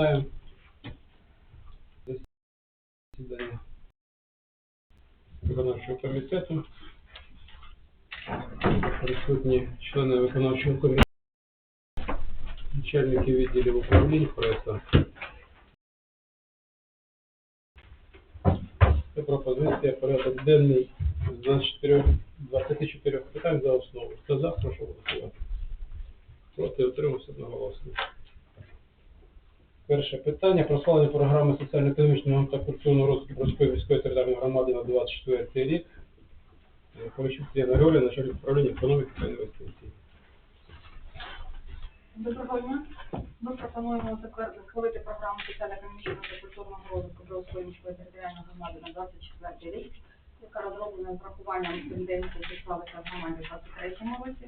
Починаємо засідання виконавчого комітету. Присутні члени виконавчого комітету, начальники відділів управлінь преса. Це пропозиція порядок денний з 24, 24 питань за основу. Хто за, прошу голосувати. Проти утримався одноголосно. Перше питання про схвалення програми соціально-економічного та культурного розвитку Бродської міської територіальної громади на 24 рік. Е, Поліщук Тетяна Григорівна, начальник управління економіки та інвестицій. Доброго дня. Ми пропонуємо схвалити програму соціально-економічного та культурного розвитку Бровської міської територіальної громади на 24 рік, яка розроблена з врахуванням тенденцій, що в громаді в 23 році.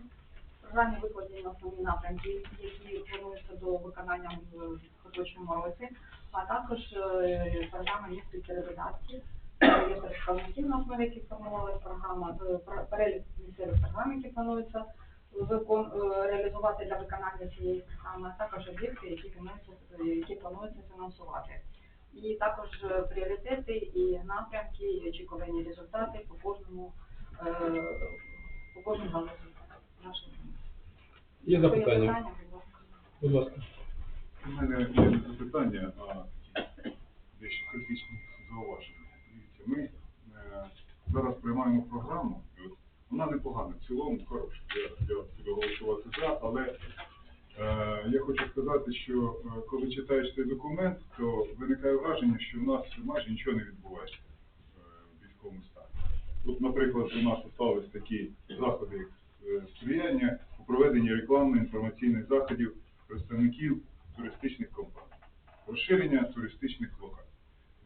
В програмі викладені основні напрямки, які плануються до виконання в поточному році, а також е, програма містить редакції. Є представників, на основі яких формувалася програма, е, перелік місцевих програм, які плануються викон, е, реалізувати для виконання цієї програми, а також об'єкти, які які планується фінансувати. І також пріоритети і напрямки, і очікувані результати по кожному по кожній галузі. Є запитання? будь ласка. У мене є не запитання, а дещо критичні зауваження. Дивіться, ми е, зараз приймаємо програму, і от вона непогана, в цілому хороша. Я, я буду голосувати за, але е, я хочу сказати, що е, коли читаєш цей документ, то виникає враження, що в нас майже нічого не відбувається е, в військовому стані. Тут, наприклад, у нас остались такі заходи, як е, сприяння у проведенні рекламно-інформаційних заходів представників туристичних компаній, розширення туристичних локацій.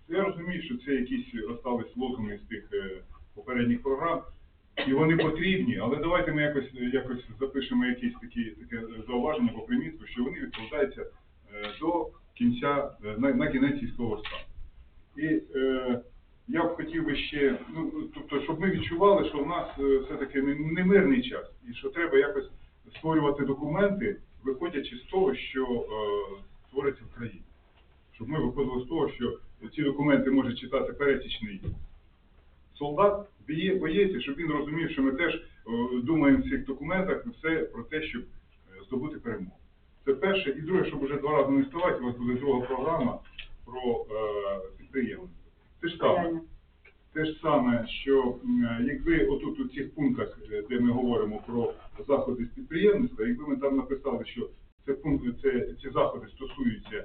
Я розумію, що це якісь остались лозунги з тих е, попередніх програм, і вони потрібні, але давайте ми якось якось запишемо якісь такі таке зауваження по примітку, що вони відкладаються е, до кінця е, на, на кінець військового стану. І е, я б хотів би ще, ну тобто, щоб ми відчували, що в нас все-таки не мирний час, і що треба якось створювати документи, виходячи з того, що е, твориться в країні. Щоб ми виходили з того, що ці документи може читати пересічний солдат, боєць, щоб він розумів, що ми теж е, думаємо в цих документах все про те, щоб е, здобути перемогу. Це перше. І друге, щоб вже два рази не ставати, у вас буде друга програма про е, підприємство. Те ж саме. Те ж саме, що якби отут у цих пунктах, е, де ми говоримо про заходи з підприємництва, якби ми там написали, що це пункти, це ці заходи стосуються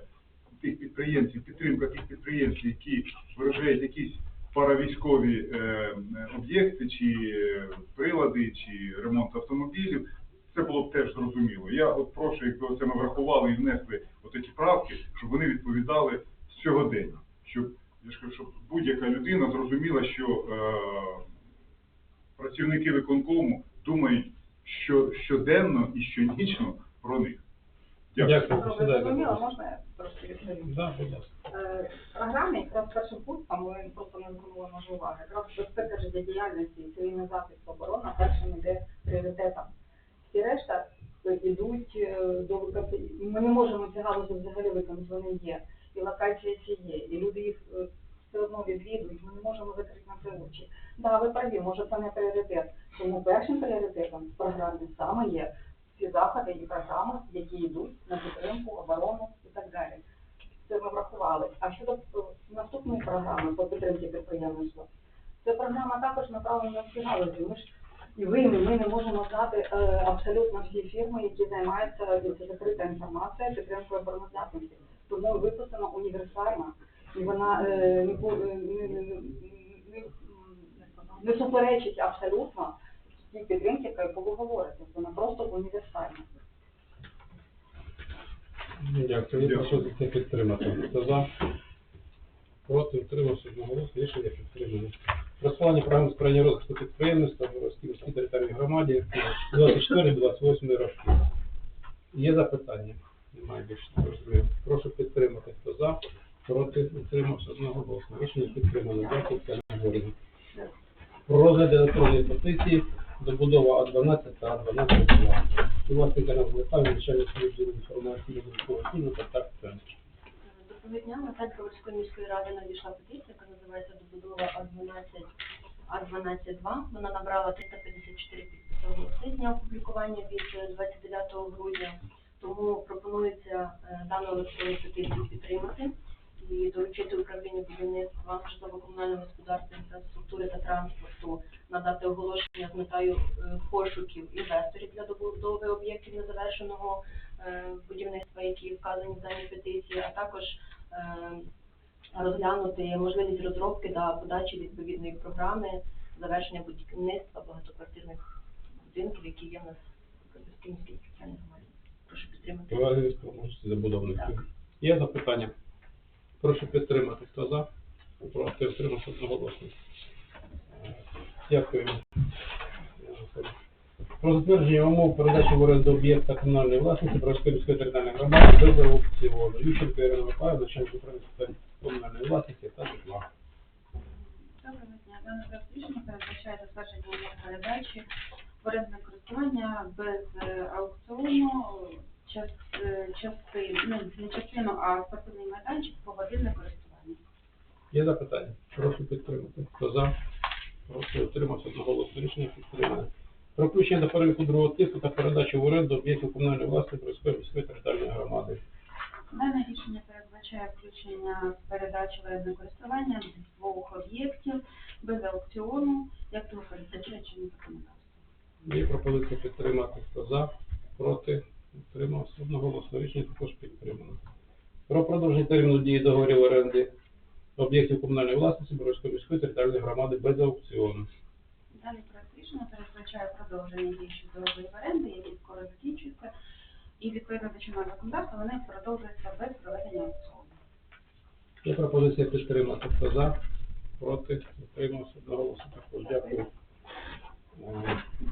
тих підприємців, підтримка тих підприємців, які виражають якісь паравійськові е, об'єкти, чи е, прилади, чи ремонт автомобілів, це було б теж зрозуміло. Я от прошу, якби оце ми врахували і внесли ці правки, щоб вони відповідали сьогодення. Щоб я ж кажу, щоб будь-яка людина зрозуміла, що е, працівники виконкому думають що щоденно і щонічно про них. Дякую. Дякую. Можна я трошки відповім? Да, будь ласка. Е, В програмі якраз першим пунктом ми просто не звернули на уваги. Якраз безпека життєдіяльності і цивільний захист оборона першим іде пріоритетом. Всі решта е, ідуть е, до виконання. Ми не можемо ці галузі взагалі виконати, вони є. І локації ці є, і люди їх е, все одно відвідують, ми не можемо закрити на це очі. Да, ви праві, може це не пріоритет. Тому першим пріоритетом в програмі саме є ці заходи і програми, які йдуть на підтримку, оборону і так далі це ми врахували. А щодо е, наступної програми по підтримці підприємництва, ця програма також направлена на всі галузі. Ми ж і ви, і ми не можемо знати е, абсолютно всі фірми, які займаються це закрита інформація підтримкою обороноздатності. Тому виписана універсальна, і вона е, не, не, не, не, не, не суперечить абсолютно тій підтримці, про яку ви говорите. Вона просто універсальна. Дякую. Я прошу це підтримати. Хто за? Проти утримався одноголосно. Рішення підтримано. Розслання програми сприяння розвитку підприємництва в Боровській міській територіальній громаді 24-28 роки. Є запитання? Немає більше. Розумію. Прошу підтримати. Хто за? Проти утримався одноголосно. Рішення підтримано. Дякую, Тетяна Григорівна. Розгляд електронної петиції добудова А12 та А12 Власне, Тетяна Михайловна, начальник відділу інформаційного зв'язкового та контакт центру. Доброго дня. На сайт Броварської міської ради надійшла петиція, яка називається Добудова А12 А12-2. Вона набрала 354 підписи дня опублікування від е, 29 грудня. Тому пропонується е, дану електронну петицію підтримати і доручити управлінню будівництва житлово-комунального господарства, інфраструктури та транспорту надати оголошення з метою е, пошуків інвесторів для добудови об'єктів незавершеного е, будівництва, які вказані в даній петиції, а також е, розглянути можливість розробки та подачі відповідної програми завершення будівництва багатоквартирних будинків, які є в нас в Київській спеціальній громаді. Прошу підтримати. Колеги. Є запитання? Прошу підтримати. Хто за? Проти утримався одноголосно. Дякую. Про затвердження умов передачі в оренду об'єкта комунальної власності Бровської міської територіальної громади без аукціону. Ющенко Ірина Миколаївна, начальник управління комунальної власності та житла. Доброго дня. Дане проект рішення передбачає затвердження умов передачі в орендне користування без е, аукціону, е, ну, не частину, а спортивний майданчик по годинне користування. Є запитання? Прошу підтримати. Хто за? Проти утримався одноголосно. Рішення підтримане. Про включення до переліку другого типу та передачу в оренду об'єктів комунальної власності Бровської міської територіальної громади. Дане рішення передбачає включення передачі в орендне користування двох об'єктів без аукціону, як того передбачає чинне законодавство. Є пропозиція підтримати. Хто за? Проти? Одноголосно. Рішення також підтримано. Про продовження терміну дії договорів оренди об'єктів комунальної власності Бровської міської територіальної громади без аукціону. Даний проект рішення передбачає продовження діючих договорів оренди, які скоро закінчуються, і відповідно до чинного законодавства вони продовжуються без проведення аукціону. Є пропозиція підтримати. Хто за? Проти? Утримався одноголосно. Також дякую.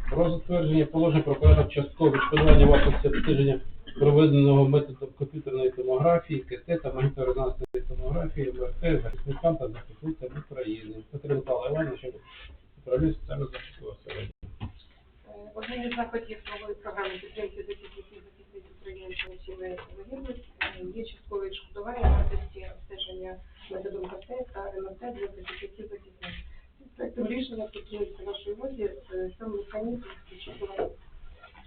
Про затвердження положення про порядок часткового відшкодування вартості обстеження проведеного методом комп'ютерної томографії, КТ та магнітно-резонансної томографії МРТ захисникам та захисницям України. Петро Михайло Іванович, управління соціального захисту населення. Одним із заходів нової програми підтримки захисників захисниць України та сімей загиблих е, є часткове відшкодування вартості обстеження методом КТ та МРТ для захисників захисниць. Проектом рішення пропонується вашій увазі е, сам механізм відшкодування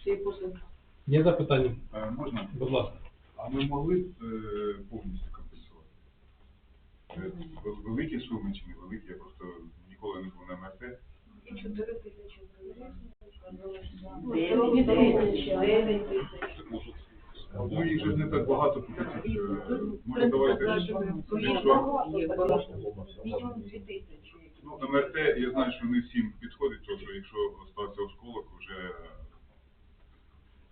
цієї послуги. Є запитання? Е, Можна? Будь ласка. А ми могли б е, повністю компенсувати? Е, вел- Великі суми чи не великі? Я просто ніколи не був на МРТ. І 4 тисячі Ну, їх же не так багато по таких, е, Може, давайте, Мінімум 2 тисячі. ну, МРТ, я знаю, що не всім підходить, тому що якщо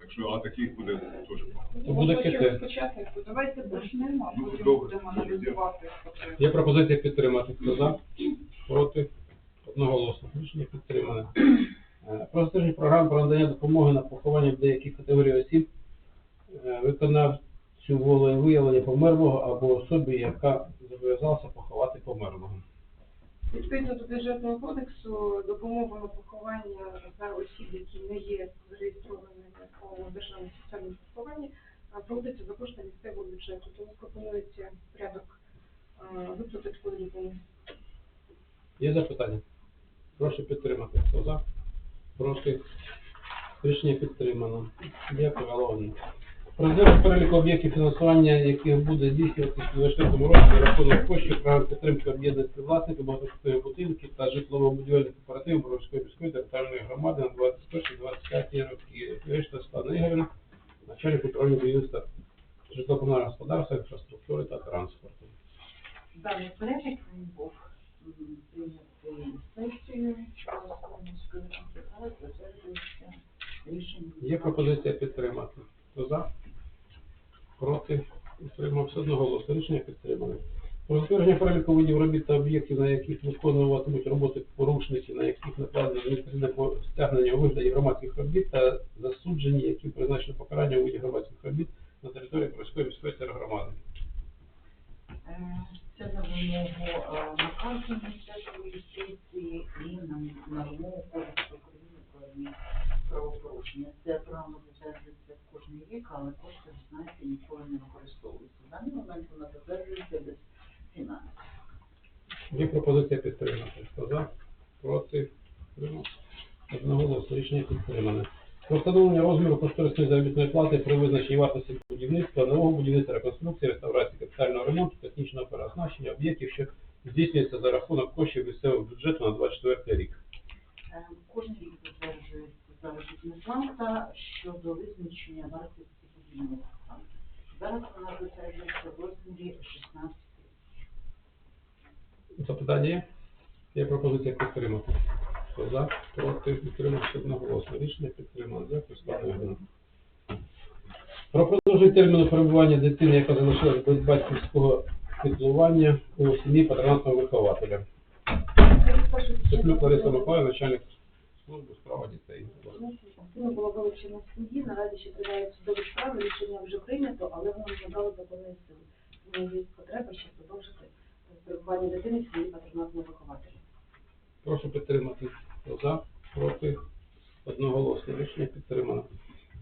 якщо, а таких буде теж багато. То буде Хочу КТ. давайте почнемо, а Ну, потім добре. будемо аналізувати. Є пропозиція підтримати. Хто за? Проти? Одноголосно. Рішення підтримане. Е, Про затвердження програми про надання допомоги на поховання деяких категорій осіб, е, виконавцю волевиявлення померлого або особі, яка зобов'язалася поховати померлого. Відповідно до бюджетного кодексу, допомогу на поховання за осіб, які не є зареєстрованими у державному соціальному страхуванні, проводиться за кошти місцевого бюджету. Тому пропонується порядок виплати такої допомоги. Є запитання? Прошу підтримати. Хто за? Проти? Рішення підтримано. Дякую, Галовна. Розгляд перелік об'єктів фінансування, яких буде здійснюватися в 2024 році рахунок коштів програми підтримки об'єднаних власників багатоквартирних будинків та житлово-будівельних кооперативів Боровської міської територіальної громади на 21-25 роки. Решта Стана Ігорівна, начальник управління будівництва житлово-комунального господарства, інфраструктури та транспорту. Даний перелік він був м, прийнятий сесією Міської ради, але затверджується рішенням. Є пропозиція підтримати. Хто за? Проти? Утримався одноголосно. Рішення підтримане. Про затвердження переліку видів робіт та об'єктів, на яких виконуватимуть роботи порушники, на яких накладено адміністративне по- стягнення у вигляді громадських робіт та засуджені, які призначено покарання у виді громадських робіт на території Борської міської тергромади. Е, Це на вимогу е, наказу Міністерства юстиції і на, на вимогу Кодексу України про правопорушення. Це програма затверджується кожен рік, але кошти, ви знаєте, ніколи не використовуються. В даний момент вона затверджується Є пропозиція підтримати. Хто за? Проти? Утримався? Одноголосно. Рішення підтримане. Про встановлення розміру кошторисної заробітної плати при визначенні вартості будівництва, нового будівництва, реконструкції, реставрації, капітального ремонту, технічного переоснащення об'єктів, що здійснюється за рахунок коштів місцевого бюджету на 24 рік. Е, Кожен рік затверджується заробітна плата щодо визначення вартості будівництва. Зараз вона затверджується в розмірі 16 тисяч. Запитання є? Є пропозиція підтримати. Хто за? Проти? Підтримався одноголосно. Рішення підтримано. Дякую, Слава Іванівна. Про продовження терміну перебування дитини, яка залишилась без батьківського піклування у сім'ї патронатного вихователя. Теплюк Лариса Миколаївна, начальник служби справа дітей. Дитина була вилучена з сім'ї, наразі ще тривають судові справи, рішення вже прийнято, але воно не набрало законної сили. Тому є потреба ще продовжити перебування дитини в сім'ї патронатного вихователя. Прошу підтримати. За? Проти? Одноголосно. Рішення підтримано.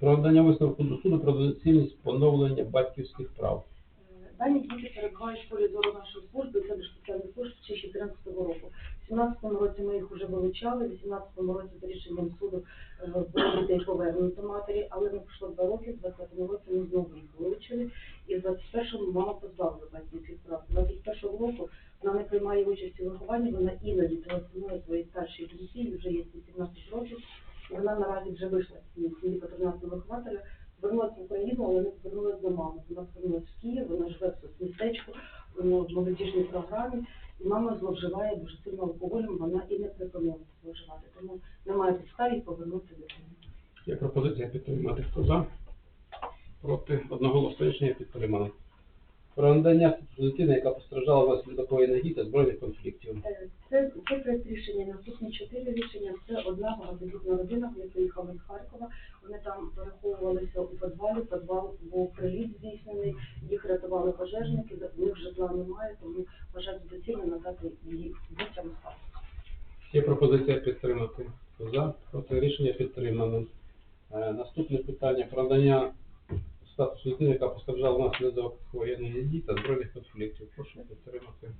Про надання висновку до суду про доцільність поновлення батьківських прав. Е, Дані діти перебувають в полі зору нашої служби, це ж спеціальний кошт ще 2014 року. В 2017 році ми їх вже вилучали, в 2018 році за рішенням суду е, було дітей повернуто матері, але не пройшло два роки, в 2020 році ми знову їх вилучили, і в 21-му мама позбавила батьківських прав. 21-го року вона не приймає участі у вихованні, вона іноді телефонує своїй старшій їй вже є 18 років, і вона наразі вже вийшла з сім'ї патронатного вихователя, вернулася в Україну, але не повернулася до мами. Вона повернулася в Київ, вона живе в соцмістечку, вона в молодіжній програмі, і мама зловживає дуже сильно алкоголем, вона і не припинила зловживати. Тому немає підстав їй повернути дитину. Є пропозиція підтримати. Хто за? Проти? Одноголосно рішення підтримано. Про надання статусу дитини, яка постраждала внаслідок воєнних та збройних конфліктів. Е, Це, це проект рішення, наступні чотири рішення. Це одна багатодітна родина, вони приїхали з Харкова. Вони там переховувалися у підвалі. Підвал був приліт здійснений, їх рятували пожежники, в них житла немає, тому вважаю доцільно надати її дітям статус. Є пропозиція підтримати. За? Проти рішення підтримано. Е, Наступне питання про надання статусу дитини, яка постраждала внаслідок воєнних дій та збройних конфліктів. Прошу підтримати.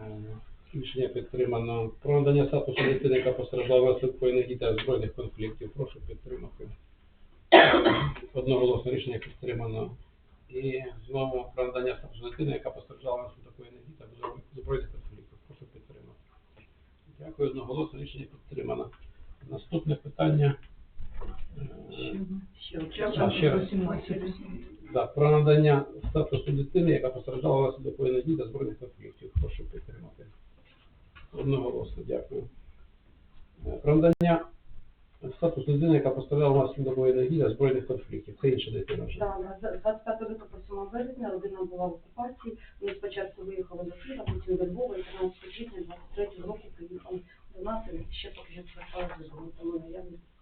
Е, Рішення підтримано. Про надання статусу дитини, яка постраждала внаслідок воєнних дій та збройних конфліктів. Прошу підтримати. Одноголосно рішення підтримано. І знову про надання статусу дитини, яка постраждала внаслідок воєнних дій та збройних конфліктів. Прошу підтримати. Дякую, одноголосно рішення підтримано. Наступне питання. Ще. Да, про надання статусу дитини, яка постраждала внаслідок воєнних дій та збройних конфліктів. Прошу підтримати. Одноголосно, дякую. Е, Про надання статусу дитини, яка постраждала внаслідок воєнних дій та збройних конфліктів. Це інша дитина вже. На 25 лютого по 7 березня родина була в окупації. Вони спочатку виїхали до Києва, потім до Львова, і 13 квітня 23 року приїхали до нас, і ще поки що зверталися тому наявні підстави.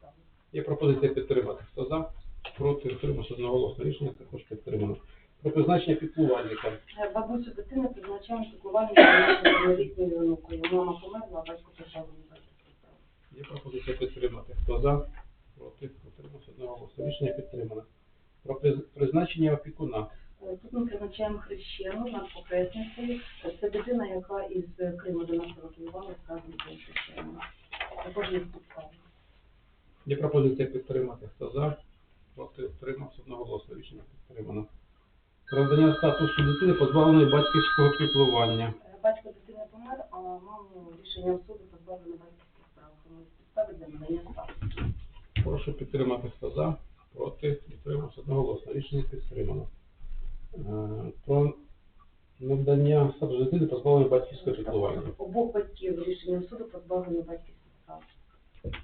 Є пропозиція підтримати. Хто за? Проти утримався одноголосно. Рішення також підтримано. Про призначення піклувальника. Е, Бабусю дитини призначаємо піклування за літньою онукою. Мама померла, а батько прав. Є пропозиція підтримати. Хто за? Проти утримався одноголосно. Рішення підтримано. Про призначення опікуна. Е, Тут ми призначаємо хрещену над покресницею. Е, Це дитина, яка із Криму до нас евакуювала, сказано про хрещену. Також є підстави. Є пропозиція підтримати. Хто за? Проти утримався одноголосно. Рішення підтримано. Про надання статусу дитини позбавленої батьківського піклування. Е, Батько дитини помер, а маму рішенням суду позбавлено батьківських прав. Тому підстави для надання статусу. Прошу підтримати. Хто за? Проти утримався одноголосно. Рішення підтримано. Е, Про надання статусу дитини позбавленої батьківського піклування. Обох батьків рішенням суду позбавлено батьківських прав.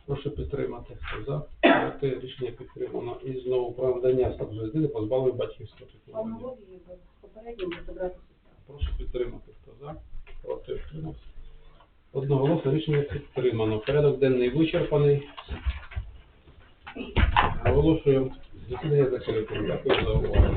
Прошу підтримати. Хто за? Проти рішення підтримано. І знову про надання статусу дитини позбавленої батьківського піклування. Прошу підтримати. Хто за? Проти утримався. Одноголосно рішення підтримано. Порядок денний вичерпаний. Оголошуємо засідання закритим. Дякую за увагу.